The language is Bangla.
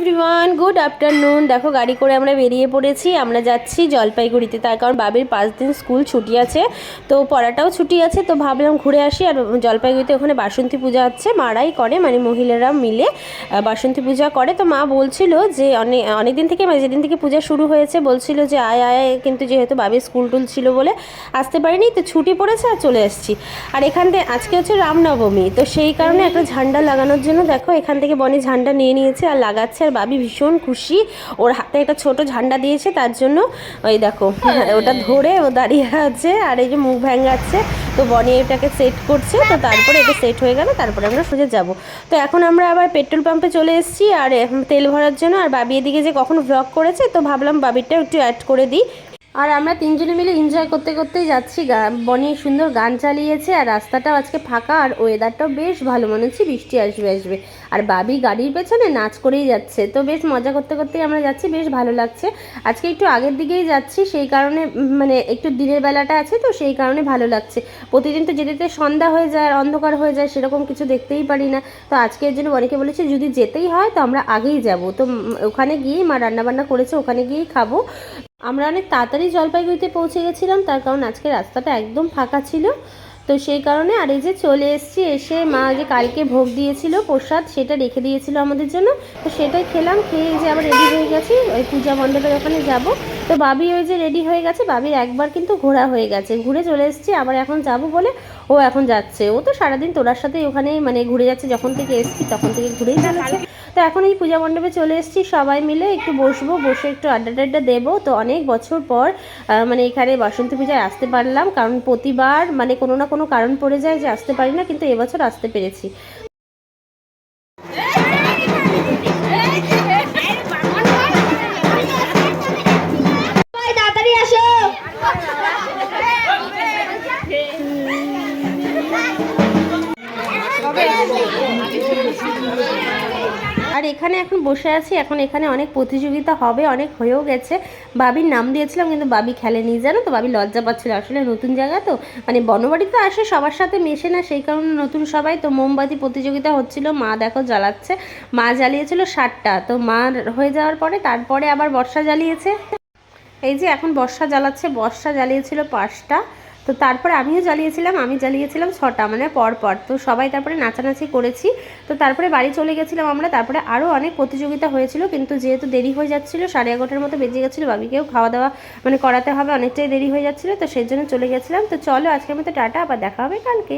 এভরিওয়ান গুড আফটারনুন দেখো, গাড়ি করে আমরা বেরিয়ে পড়েছি, আমরা যাচ্ছি জলপাইগুড়িতে। তার কারণ বাবির পাঁচ দিন স্কুল ছুটি আছে, তো পড়াটাও ছুটি আছে, তো ভাবলাম ঘুরে আসি। আর জলপাইগুড়িতে ওখানে বাসন্তী পূজা হচ্ছে, মারাই করে মানে মহিলারা মিলে বাসন্তী পূজা করে। তো মা বলছিল যে অনেক অনেক দিন থেকে মানে যেদিন থেকে পূজা শুরু হয়েছে, বলছিল যে, আয় আয় কিন্তু যেহেতু বাবির স্কুল টুল ছিল বলে আসতে পারিনি, তো ছুটি পড়েছে আর চলে এসেছি আর এখান থেকে, আজকে হচ্ছে রামনবমী, তো সেই কারণে একটা ঝান্ডা লাগানোর জন্য, দেখো, এখান থেকে বনি ঝান্ডা নিয়ে নিয়েছে আর লাগাচ্ছে আর বাবি ভীষণ খুশি। ওর হাতে একটা ছোট ঝান্ডা দিয়েছে তার জন্য ওই দেখো ওটা ধরে ও দাঁড়িয়ে আছে আর এই যে মুখ ভ্যাঙ্গাচ্ছে তো বনি এটাকে সেট করছে তো তারপরে এটা সেট হয়ে গেল তারপরে আমরা সোজা যাব। তো এখন আমরা আবার পেট্রোল পাম্পে চলে এসেছি আর তেল ভরার জন্য। আর বাবি এদিকে যে কখন ভ্লগ করেছে তো ভাবলাম বাবিরটা একটু অ্যাড করে দিই। আর আমরা তিনজনে মিলে এনজয় করতে করতেই যাচ্ছি বনি সুন্দর গান চালিয়েছে আর রাস্তাটাও আজকে ফাঁকা আর ওয়েদারটাও বেশ ভালো মনে হচ্ছে বৃষ্টি আসবে আসবে। আর বাবি গাড়ির পেছনে নাচ করেই যাচ্ছে। তো বেশ মজা করতে করতেই আমরা যাচ্ছি, বেশ ভালো লাগছে। আজকে একটু আগের দিকেই যাচ্ছি, সেই কারণে মানে একটু দিনের বেলাটা আছে তো, সেই কারণে ভালো লাগছে। প্রতিদিন তো যেতে সন্ধ্যা হয়ে যায় অন্ধকার হয়ে যায়, সেরকম কিছু দেখতেই পারি না। তো আজকের জন্য অনেকে বলেছে, যদি যেতেই হয় তো আমরা আগেই যাব। তো ওখানে গিয়েই মা রান্নাবান্না করেছে, ওখানে গিয়েই খাব। আমরা অনেক তাড়াতাড়ি জলপাইগুড়িতে পৌঁছে গেছিলাম, তার কারণ আজকে রাস্তাটা একদম ফাঁকা ছিল। তো সেই কারণে আর এই যে চলে এসেছি, এসে মা যে কালকে ভোগ দিয়েছিল, প্রসাদ, সেটা রেখে দিয়েছিল আমাদের জন্য। তো সেটাই খেলাম, খেয়ে যে আবার রেডি হয়ে গেছি, ওই পূজা মণ্ডপের ওখানে যাব। তো বাবি ওই যে রেডি হয়ে গেছে বাবির একবার কিন্তু ঘোরা হয়ে গেছে। ঘুরে চলে এসেছি, আবার এখন যাব বলে ও এখন যাচ্ছে। ও তো সারাদিন তোরার সাথেই ওখানেই মানে ঘুরে যাচ্ছে, যখন থেকে এসেছি তখন থেকে ঘুরেই চলেছে। তো এখন এই পূজা মণ্ডপে চলে এসেছি। সবাই মিলে একটু বসবো বসে একটু আড্ডা টাড্ডা দেবো। তো অনেক বছর পর মানে এখানে বাসন্তী পূজায় আসতে পারলাম। কারণ প্রতিবার মানে কোনো না কোনো কারণ পড়ে যায় যে আসতে পারি না কিন্তু এবছর আসতে পেরেছি। সবাই তাড়াতাড়ি আসো। আর এখানে এখন বসে আছি, এখন এখানে অনেক প্রতিযোগিতা হবে, অনেক হয়েও গেছে। বাবির নাম দিয়েছিলাম কিন্তু বাবি খেলেনি, জানো তো? বাবি লজ্জা পাচ্ছিল, আসলে নতুন জায়গা তো। মানে বনবাড়িতে আসে, সবার সাথে মেশে না, সেই কারণে নতুন সবাই। তো মোমবাতি প্রতিযোগিতা হচ্ছিল, মা দেখো জ্বালাচ্ছে। মা জ্বালিয়েছিল ষাটটা, তো মা হয়ে যাওয়ার পরে তারপরে আবার বর্ষা জ্বালিয়েছে। এই যে এখন বর্ষা জ্বালাচ্ছে, বর্ষা জ্বালিয়েছিল পাঁচটা। তো তারপরে আমিও জ্বালিয়েছিলাম, আমি জ্বালিয়েছিলাম ছটা মানে পরপর। পর তো সবাই তারপরে নাচানাচি করেছি। তো তারপরে বাড়ি চলে গেছিলাম আমরা, তারপরে আরও অনেক প্রতিযোগিতা হয়েছিল, কিন্তু যেহেতু দেরি হয়ে যাচ্ছিল, সাড়ে এগারোটার মতো বেজে গেছিল, বাবিকেও খাওয়া দাওয়া মানে করাতে হবে, অনেকটাই দেরি হয়ে যাচ্ছিল, তো সেই জন্য চলে গেছিলাম। তো চলো আজকের মতো টাটা, আবার দেখা হবে কালকে।